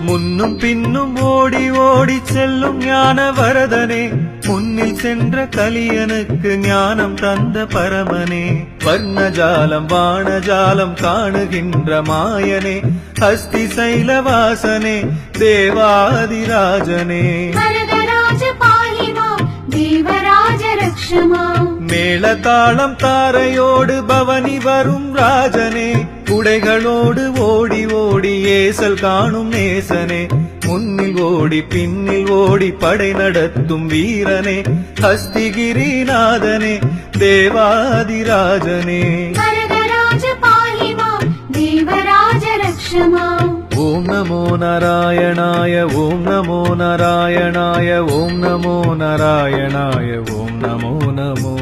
முன்னும் பின்னும் ஓடி ஓடி செல்லும் ஞான வரதனே. முன்னில் சென்ற கலியனுக்கு ஞானம் தந்த பரமனே. வர்ணஜாலம் வானஜாலம் காணுகின்ற மாயனே. ஹஸ்தி சைலவாசனே தேவாதிராஜனே. மேளதாளம் தாரையோடு பவனி வரும் ராஜனே. ஏசல் காணும் நேசனே. முன்னில் ஓடி பின்னில் ஓடி படை நடத்தும் வீரனே. ஹஸ்திகிரிநாதனே தேவாதிராஜனே ஓம் நமோ நாராயணாய ஓம் நமோ நாராயணாய ஓம் நமோ நாராயணாய ஓம் நமோ நமோ.